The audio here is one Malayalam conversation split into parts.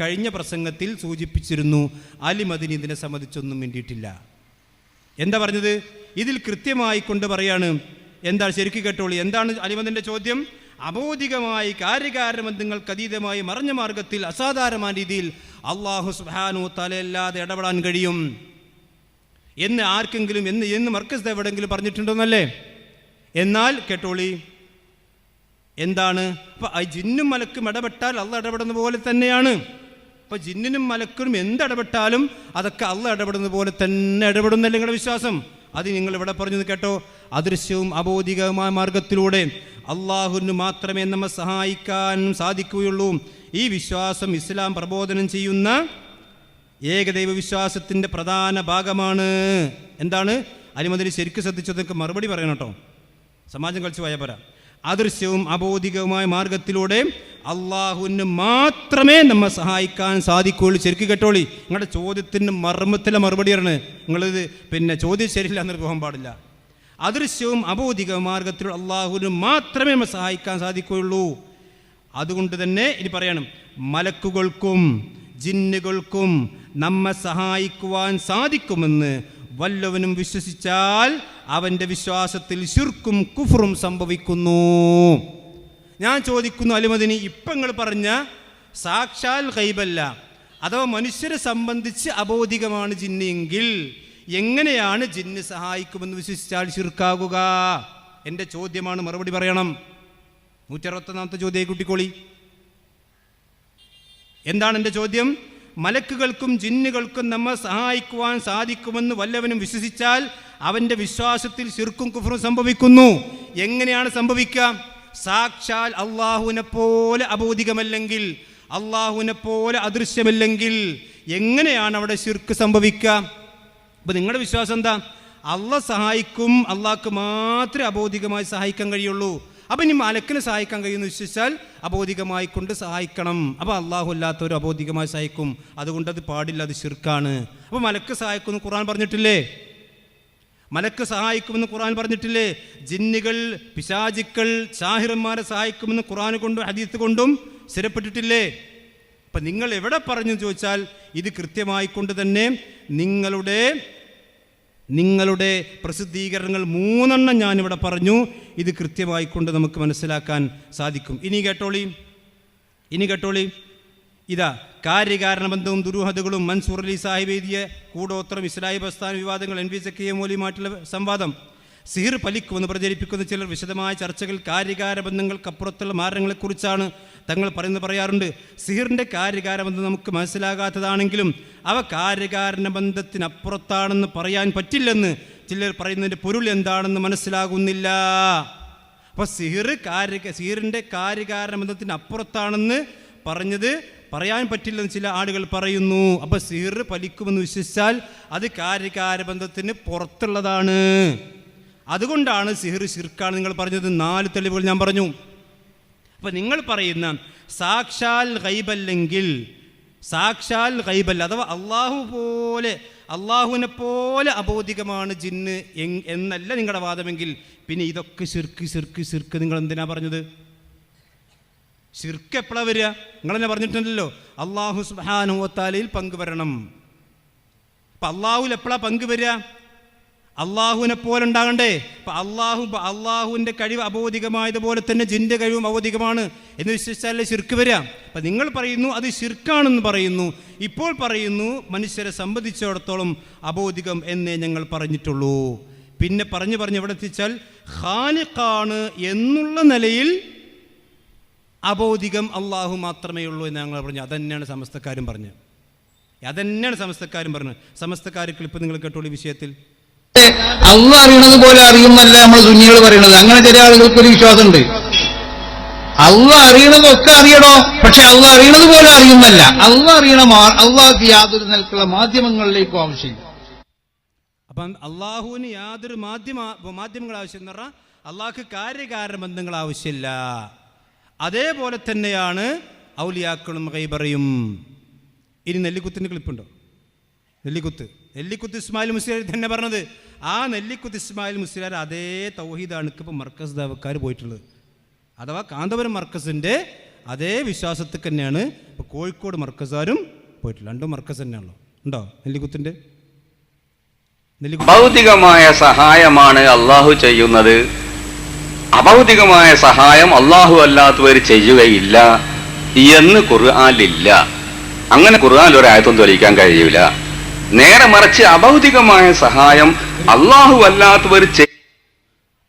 കഴിഞ്ഞ പ്രസംഗത്തിൽ സൂചിപ്പിച്ചിരുന്നു അലി മദിനി ഇതിനെ സംബന്ധിച്ചൊന്നും വേണ്ടിയിട്ടില്ല എന്താ പറഞ്ഞത്? ഇതിൽ കൃത്യമായി കൊണ്ട് പറയാണ് എന്താണ് ശരിക്കും കേട്ടോളൂ എന്താണ് അലിമദിന്റെ ചോദ്യം? അബോധികമായി കാര്യകാരബന്ധങ്ങൾക്ക് അതീതമായി മറഞ്ഞ മാർഗത്തിൽ അസാധാരണമായ രീതിയിൽ അള്ളാഹു സുഹാനു തലയല്ലാതെ ഇടപെടാൻ കഴിയും. എന്ന് ആർക്കെങ്കിലും എന്ന് എന്ന് മർക്കസ് എവിടെങ്കിലും പറഞ്ഞിട്ടുണ്ടോന്നല്ലേ? എന്നാൽ കേട്ടോളി എന്താണ്? അപ്പം ജിന്നും മലക്കും ഇടപെട്ടാൽ അള്ള ഇടപെടുന്ന പോലെ തന്നെയാണ്. അപ്പൊ ജിന്നിനും മലക്കിനും എന്ത് ഇടപെട്ടാലും അതൊക്കെ അള്ള ഇടപെടുന്ന പോലെ തന്നെ ഇടപെടുന്നല്ലേ നിങ്ങളുടെ വിശ്വാസം? അത് നിങ്ങൾ ഇവിടെ പറഞ്ഞത് കേട്ടോ. അദൃശ്യവും അബോധികവുമായ മാർഗത്തിലൂടെ അള്ളാഹുവിന് മാത്രമേ നമ്മെ സഹായിക്കാൻ സാധിക്കുകയുള്ളൂ. ഈ വിശ്വാസം ഇസ്ലാം പ്രബോധനം ചെയ്യുന്ന ഏകദൈവ വിശ്വാസത്തിന്റെ പ്രധാന ഭാഗമാണ്. എന്താണ്? അലിമതിന് ശരിക്കും ശ്രദ്ധിച്ചതൊക്കെ മറുപടി പറയണം കേട്ടോ. സമാജം കളിച്ചു പോയാൽ പോരാ. അദൃശ്യവും അബോധികവുമായ മാർഗത്തിലൂടെ അള്ളാഹുവിന് മാത്രമേ നമ്മെ സഹായിക്കാൻ സാധിക്കുകയുള്ളൂ. ശരിക്കും കേട്ടോളി. നിങ്ങളുടെ ചോദ്യത്തിന് മർമ്മത്തിലെ മറുപടിയാണ് നിങ്ങളിത് പിന്നെ ചോദ്യം ശരിയില്ല എന്നൊരു പോകാൻ പാടില്ല. അദൃശ്യവും അബോധിക മാർഗത്തിലൂടെ അള്ളാഹുവിന് മാത്രമേ നമ്മെ സഹായിക്കാൻ സാധിക്കുകയുള്ളൂ. അതുകൊണ്ട് തന്നെ ഇനി പറയണം. മലക്കുകൾക്കും ജിന്നുകൾക്കും നമ്മെ സഹായിക്കുവാൻ സാധിക്കുമെന്ന് വല്ലവനും വിശ്വസിച്ചാൽ അവന്റെ വിശ്വാസത്തിൽ ശുർക്കും കുഫറും സംഭവിക്കുന്നു. ഞാൻ ചോദിക്കുന്നു അലിമദിനി ഇപ്പം നിങ്ങൾ പറഞ്ഞ സാക്ഷാൽ കൈബല്ല അഥവാ മനുഷ്യരെ സംബന്ധിച്ച് അബോധികമാണ് ജിന്നെങ്കിൽ എങ്ങനെയാണ് ജിന്ന് സഹായിക്കുമെന്ന് വിശ്വസിച്ചാൽ ശിർക്കാകുക? എന്റെ ചോദ്യമാണ്. മറുപടി പറയണം. നൂറ്ററുപത്തൊന്നാമത്തെ ചോദ്യം കുട്ടിക്കോളി. എന്താണ് എന്റെ ചോദ്യം? മലക്കുകൾക്കും ജിന്നുകൾക്കും നമ്മെ സഹായിക്കുവാൻ സാധിക്കുമെന്ന് വല്ലവനും വിശ്വസിച്ചാൽ അവന്റെ വിശ്വാസത്തിൽ ശിർക്കും കുഫറും സംഭവിക്കുന്നു. എങ്ങനെയാണ് സംഭവിക്കുക? സാക്ഷാൽ അള്ളാഹുവിനെ പോലെ അബോധികമല്ലെങ്കിൽ അള്ളാഹുവിനെ പോലെ അദൃശ്യമല്ലെങ്കിൽ എങ്ങനെയാണ് അവിടെ ശിർക്ക് സംഭവിക്കുക? അപ്പൊ നിങ്ങളുടെ വിശ്വാസം എന്താ? അള്ള സഹായിക്കും അള്ളാഹ്ക്ക് മാത്രമേ അബോധികമായി സഹായിക്കാൻ കഴിയുള്ളൂ. അപ്പൊ ഇനി മലക്കിനെ സഹായിക്കാൻ കഴിയുമെന്ന് വിശ്വസിച്ചാൽ അബോധികമായി കൊണ്ട് സഹായിക്കണം. അപ്പോൾ അള്ളാഹു അല്ലാത്തവർ അബോധികമായി സഹായിക്കും. അതുകൊണ്ട് അത് പാടില്ല അത് ശിർക്കാണ്. അപ്പോൾ മലക്ക് സഹായിക്കുമെന്ന് ഖുർആൻ പറഞ്ഞിട്ടില്ലേ? മലക്ക് സഹായിക്കുമെന്ന് ഖുർആൻ പറഞ്ഞിട്ടില്ലേ? ജിന്നുകൾ പിശാചിക്കൾ ഷാഹിറന്മാരെ സഹായിക്കുമെന്ന് ഖുർആൻ കൊണ്ടും ഹദീത്ത് കൊണ്ടും സ്ഥിരപ്പെട്ടിട്ടില്ലേ? അപ്പം നിങ്ങൾ എവിടെ പറഞ്ഞു ചോദിച്ചാൽ ഇത് കൃത്യമായിക്കൊണ്ട് തന്നെ നിങ്ങളുടെ നിങ്ങളുടെ പ്രസിദ്ധീകരണങ്ങൾ മൂന്നെണ്ണം ഞാനിവിടെ പറഞ്ഞു. ഇത് കൃത്യമായി കൊണ്ട് നമുക്ക് മനസ്സിലാക്കാൻ സാധിക്കും. ഇനി കേട്ടോളി. ഇനി കേട്ടോളി. ഇതാ കാര്യകാരണബന്ധവും ദുരൂഹതകളും മൻസൂർ അലി സാഹിബ് എഴുതിയ കൂടോത്രം ഇസ്ലാഹി പ്രസ്ഥാന വിവാദങ്ങൾ എൻ വി സക്കിയ മൂലിയുമായിട്ടുള്ള സംവാദം. സിഹിർ പലിക്കുമെന്ന് പ്രചരിപ്പിക്കുന്ന ചിലർ വിശദമായ ചർച്ചകൾ കാര്യകാര ബന്ധങ്ങൾക്കപ്പുറത്തുള്ള മാർഗങ്ങളെക്കുറിച്ചാണ് തങ്ങൾ പറയുന്നത് പറയാറുണ്ട്. സീറിന്റെ കാര്യകാരബന്ധം നമുക്ക് മനസ്സിലാകാത്തതാണെങ്കിലും അവ കാര്യകാരണ ബന്ധത്തിനപ്പുറത്താണെന്ന് പറയാൻ പറ്റില്ലെന്ന് ചിലർ പറയുന്നതിന്റെ പൊരുൾ എന്താണെന്ന് മനസ്സിലാകുന്നില്ല. അപ്പോൾ സിഹിർ കാര്യ സീറിന്റെ കാര്യകാരണ ബന്ധത്തിന് അപ്പുറത്താണെന്ന് പറഞ്ഞത് പറയാൻ പറ്റില്ലെന്ന് ചില ആളുകൾ പറയുന്നു. അപ്പോൾ സിഹിർ ഫലിക്കുമെന്ന് വിശ്വസിച്ചാൽ അത് കാര്യകാര ബന്ധത്തിന് പുറത്തുള്ളതാണ്. അതുകൊണ്ടാണ് സിഹിർ ശിർക്കാണ് നിങ്ങൾ പറഞ്ഞത് നാല് തെളിവുകൾ ഞാൻ പറഞ്ഞു. അപ്പം നിങ്ങൾ പറയുന്ന സാക്ഷാൽ ഗൈബല്ലെങ്കിൽ സാക്ഷാൽ ഗൈബല്ല അഥവാ അള്ളാഹു പോലെ അള്ളാഹുവിനെ പോലെ അബോധികമാണ് ജിന്ന് എന്നല്ല നിങ്ങളുടെ വാദമെങ്കിൽ പിന്നെ ഇതൊക്കെ ശിർക്ക് ശിർക്ക് ശിർക്ക് നിങ്ങൾ എന്തിനാ പറഞ്ഞത്? ശിർക്ക് എപ്പോഴാണ് വരിക? നിങ്ങൾ തന്നെ പറഞ്ഞിട്ടുണ്ടല്ലോ അള്ളാഹു സുബാനുഹത്താലയിൽ പങ്കുവരണം. അപ്പം അള്ളാഹുൽ എപ്പോഴാണ് പങ്ക് വരിക അള്ളാഹുവിനെ പോലെ ഉണ്ടാകണ്ടേ അപ്പം അള്ളാഹു അള്ളാഹുവിന്റെ കഴിവ് അബോധികമായതുപോലെ തന്നെ ജിന്റെ കഴിവും അബോധികമാണ് എന്ന് വിശ്വസിച്ചാലേ ശിർക്ക് വരാം അപ്പം നിങ്ങൾ പറയുന്നു അത് ശിർക്കാണെന്ന് പറയുന്നു. ഇപ്പോൾ പറയുന്നു മനുഷ്യരെ സംബന്ധിച്ചിടത്തോളം അബോധികം എന്നേ ഞങ്ങൾ പറഞ്ഞിട്ടുള്ളൂ. പിന്നെ പറഞ്ഞു പറഞ്ഞ് എവിടെ എത്തിച്ചാൽ ഖാലിഖാണ് എന്നുള്ള നിലയിൽ അബോധികം അള്ളാഹു മാത്രമേ ഉള്ളൂ എന്ന് ഞങ്ങൾ പറഞ്ഞു. അതന്നെയാണ് സമസ്തക്കാരും പറഞ്ഞത്. അതന്നെയാണ് സമസ്തക്കാരും പറഞ്ഞത്. സമസ്തക്കാർ ക്ലിപ്പ് നിങ്ങൾ കേട്ടോളൂ വിഷയത്തിൽ. അള്ള അറിയണത് പോലെ അറിയുന്നല്ല നമ്മൾ സുന്നികൾ പറയണത്. അങ്ങനെ ചില ആളുകൾക്ക് ഒരു വിശ്വാസമുണ്ട്. അള്ള അറിയണതൊക്കെ അറിയണോ? പക്ഷെ അള്ള അറിയണത് പോലെ അറിയുന്നല്ല. അള്ള അറിയണ അള്ളാഹ് യാതൊരു നിലക്കുള്ള മാധ്യമങ്ങളിലേക്കും ആവശ്യമില്ല. അപ്പം അള്ളാഹുവിന് യാതൊരു മാധ്യമ മാധ്യമങ്ങൾ ആവശ്യം എന്ന് പറഞ്ഞാൽ അള്ളാഹ്ക്ക് കാര്യകാരണ ബന്ധങ്ങൾ ആവശ്യമില്ല. അതേപോലെ തന്നെയാണ് ഔലിയാക്കളും കൈബറയും ഇനി നെല്ലിക്കുത്തിന്റെ ക്ലിപ്പുണ്ടോ? നെല്ലിക്കുത്ത്. നെല്ലിക്കുത്ത് ഇസ്മായിൽ മുസ്ലിം തന്നെ പറഞ്ഞത്. ആ നെല്ലിക്കുത്ത് ഇസ്മായിൽ മുസ്ലിയാർ അതേ തൗഹീദാണ് ഇപ്പം മർക്കസ് ദാവക്കാർ പോയിട്ടുള്ളത്. അഥവാ കാന്തപുരം മർക്കസിന്റെ അതേ വിശ്വാസത്തിൽ തന്നെയാണ് ഇപ്പോൾ കോഴിക്കോട് മർക്കസാരും പോയിട്ടില്ല രണ്ടും മർക്കസ് തന്നെയാണല്ലോ. ഉണ്ടോ നെല്ലിക്കുത്തിന്റെ നെല്ലിക്കുത്ത് ഭൗതികമായ സഹായമാണ് അള്ളാഹു ചെയ്യുന്നത്. അഭൗതികമായ സഹായം അള്ളാഹു അല്ലാത്തവർ ചെയ്യുകയില്ല എന്ന് ഖുർആാനില്ല അങ്ങനെ ഖുർആാനിൽ ഒരു ആയത്തൊന്നും തെളിയിക്കാൻ കഴിയൂല. നേരെ മറിച്ച് അഭൗതികമായ സഹായം അള്ളാഹു അല്ലാത്തവർ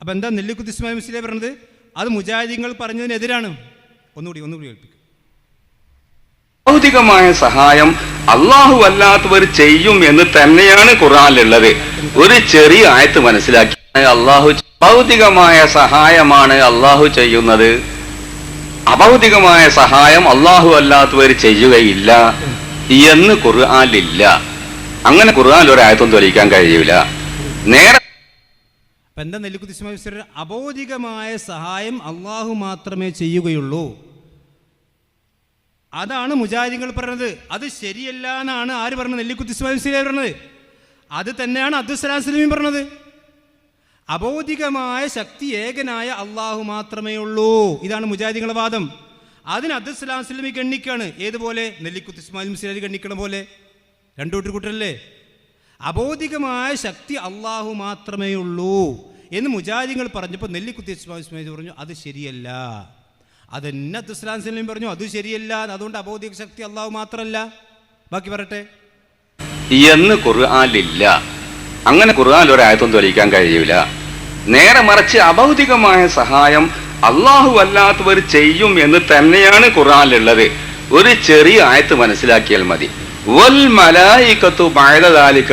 അപ്പൊ എന്താ നെല്ലിക്കുത്തി ഇസ്മായിൽ മുസ്ലിം പറഞ്ഞത്? അത് മുജാഹിദീങ്ങൾ പറഞ്ഞതിനെതിരാണ്. ഒന്നുകൂടി ഒന്നുകൂടി കേൾപ്പിക്കും. ഭൗതികമായ സഹായം അള്ളാഹു അല്ലാത്തവർ ചെയ്യും എന്ന് തന്നെയാണ് ഖുറാനിലുള്ളത് ഒരു ചെറിയ ആയത്ത് മനസ്സിലാക്കി. അള്ളാഹു ഭൗതികമായ സഹായമാണ് അള്ളാഹു ചെയ്യുന്നത്. അഭൗതികമായ സഹായം അള്ളാഹു അല്ലാത്തവർ ചെയ്യുകയില്ല എന്ന് ഖുർആനിലില്ല. അങ്ങനെ ഖുർആനിൽ ഒരു ആയത്തും തെളിയിക്കാൻ കഴിയൂല. നേരെ അപ്പം എന്താ നെല്ലിക്കുത്ത് ഇസ്മായിൽ അബോധികമായ സഹായം അള്ളാഹു മാത്രമേ ചെയ്യുകയുള്ളൂ. അതാണ് മുജാഹിദികൾ പറഞ്ഞത്. അത് ശരിയല്ല എന്നാണ് ആര് പറഞ്ഞത്? നെല്ലിക്കുത്ത് ഇസ്മായിൽ പറഞ്ഞത്? അത് തന്നെയാണ് അബ്ദുസലാം സ്വലമി പറഞ്ഞത്. അബോധികമായ ശക്തി ഏകനായ അള്ളാഹു മാത്രമേ ഉള്ളൂ. ഇതാണ് മുജാഹിദികളുടെ വാദം. അതിന് അബ്ദുസലാം സ്വലമി ഗണ്ണിക്കാണ്. ഏതുപോലെ? നെല്ലിക്കുത്തിസ്മാലിം ഗണ്ണിക്കണ പോലെ. രണ്ടു കൂട്ടരല്ലേ അബോധികമായ ശക്തി അള്ളാഹു മാത്രമേ ഉള്ളൂ എന്ന് മുജാരിങ്ങൾ പറഞ്ഞപ്പോൾ നെല്ലിക്കുത്തി ഇസ്മായിൽ പറഞ്ഞു അത് ശരിയല്ല. അത് അതെന്നെ ദുസ്ലാം സലീം പറഞ്ഞു അത് ശരിയല്ല അതുകൊണ്ട് അബോധിക ശക്തി അള്ളാഹു മാത്രമല്ല. ബാക്കി പറയട്ടെ. എന്ന് കുറാനില്ല അങ്ങനെ ഖുർആനിൽ ഒരു തെളിയിക്കാൻ കഴിയൂല. നേരെ മറിച്ച് അഭൗതികമായ സഹായം അള്ളാഹു അല്ലാത്തവർ ചെയ്യും എന്ന് തന്നെയാണ് ഖുർആനിലുള്ളത്. ഒരു ചെറിയ ആയത്ത് മനസ്സിലാക്കിയാൽ മതി. വൽ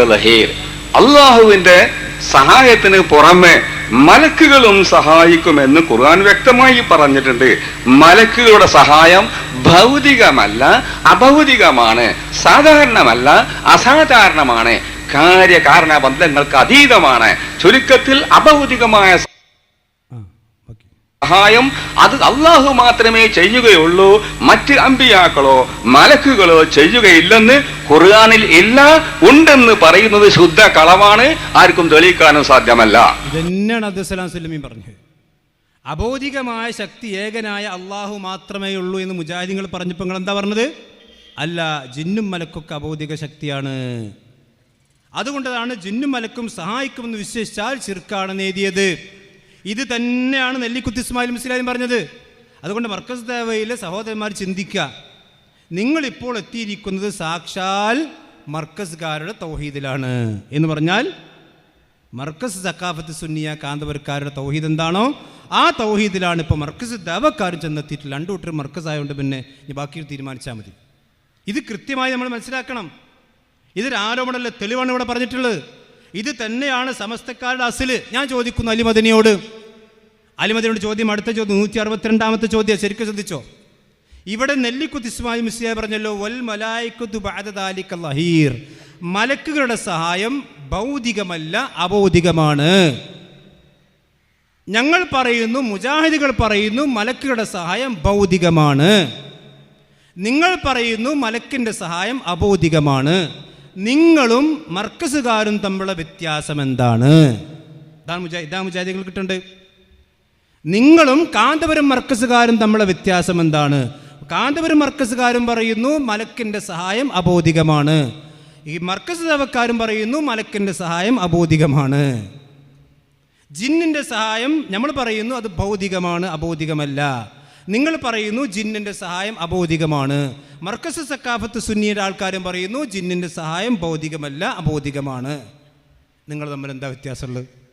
ലഹീർ. അള്ളാഹുവിന്റെ സഹായത്തിന് പുറമെ മലക്കുകളും സഹായിക്കുമെന്ന് ഖുർആൻ വ്യക്തമായി പറഞ്ഞിട്ടുണ്ട്. മലക്കുകളുടെ സഹായം ഭൗതികമല്ല അഭൗതികമാണ് സാധാരണമല്ല അസാധാരണമാണ്. കാര്യകാരണ ബന്ധങ്ങൾക്ക് അതീതമാണ്. ചുരുക്കത്തിൽ അഭൗതികമായ സഹായം അത് അള്ളാഹു മാത്രമേ ചെയ്യുകയുള്ളൂ. മറ്റ് അമ്പിയാക്കളോ മലക്കുകളോ ചെയ്യുകയില്ലെന്ന് ഖുർആാനിൽ ഇല്ല ഉണ്ടെന്ന് പറയുന്നത് ശുദ്ധ കളവാണ്. ആർക്കും തെളിയിക്കാനും സാധ്യമല്ല. ഇതന്നെയാണ് അബോധികമായ ശക്തി ഏകനായ അള്ളാഹു മാത്രമേ ഉള്ളൂ എന്ന് മുജാഹിദിങ്ങൾ പറഞ്ഞപ്പോൾ നിങ്ങൾ എന്താ പറഞ്ഞത്? അല്ല ജിന്നും മലക്കൊക്കെ അബോധിക ശക്തിയാണ്. അതുകൊണ്ടതാണ് ജിന്നും മലക്കും സഹായിക്കുമെന്ന് വിശ്വസിച്ചാൽ ചിർക്കാണ് നേടിയത്. ഇത് തന്നെയാണ് നെല്ലിക്കുത്തി ഇസ്മായിൽ മുസ്ലിം പറഞ്ഞത്. അതുകൊണ്ട് മർക്കസ് ദേവയിലെ സഹോദരന്മാർ ചിന്തിക്കുക. നിങ്ങളിപ്പോൾ എത്തിയിരിക്കുന്നത് സാക്ഷാൽ മർക്കസുകാരുടെ തൗഹീദിലാണ്. എന്ന് പറഞ്ഞാൽ മർക്കസ് സക്കാഫത്ത് സുന്നിയ കാന്തപുരക്കാരുടെ തൗഹീദ് എന്താണോ? ആ തൗഹീദിലാണ് ഇപ്പോൾ മർക്കസ് ദേവക്കാരും ചെന്നെത്തിയിട്ടില്ല രണ്ടു കൂട്ടർ മർക്കസ് ആയതുകൊണ്ട് പിന്നെ ഇനി ബാക്കി തീരുമാനിച്ചാൽ മതി. ഇത് കൃത്യമായി നമ്മൾ മനസ്സിലാക്കണം. ഇതൊരു ആരോപണമല്ല തെളിവാണ് ഇവിടെ പറഞ്ഞിട്ടുള്ളത്. ഇത് തന്നെയാണ് സമസ്തക്കാരുടെ അസിൽ. ഞാൻ ചോദിക്കുന്നു അലിമദനിയോട്. അലിമദനിയോട് ചോദ്യം അടുത്ത ചോദ്യം നൂറ്റി അറുപത്തിരണ്ടാമത്തെ ചോദ്യം ശരിക്കും ശ്രദ്ധിച്ചോ? ഇവിടെ നെല്ലിക്കുത്ത് ഇസ്മായി മുസ്ലിയ പറഞ്ഞല്ലോ വൽ മലായിക്കുത്തു മലക്കുകളുടെ സഹായം ഭൗതികമല്ല അബൗതികമാണ്. ഞങ്ങൾ പറയുന്നു മുജാഹിദുകൾ പറയുന്നു മലക്കുകളുടെ സഹായം ഭൗതികമാണ്. നിങ്ങൾ പറയുന്നു മലക്കിന്റെ സഹായം അബൗദികമാണ് നിങ്ങളും മർക്കസുകാരും തമ്മിലുള്ള വ്യത്യാസം എന്താണ്? ഇതാണ് മുജാ നിങ്ങളും കാന്തപുരം മർക്കസുകാരും തമ്മിലുള്ള വ്യത്യാസം എന്താണ്? കാന്തപുരം മർക്കസുകാരും പറയുന്നു മലക്കിന്റെ സഹായം അബോധികമാണ്. ഈ മർക്കസ് ദേവക്കാരും പറയുന്നു മലക്കിന്റെ സഹായം അബോധികമാണ്. ജിന്നിന്റെ സഹായം നമ്മൾ പറയുന്നു അത് ഭൗതികമാണ് അബോധികമല്ല. നിങ്ങൾ പറയുന്നു ജിന്നിന്റെ സഹായം അബോധികമാണ്. മർക്കസ് സക്കാഫത്ത് സുന്നിയുടെ ആൾക്കാരും പറയുന്നു ജിന്നിന്റെ സഹായം ഭൗതികമല്ല അബോധികമാണ്. നിങ്ങൾ തമ്മിൽ എന്താ വ്യത്യാസമുള്ളത്?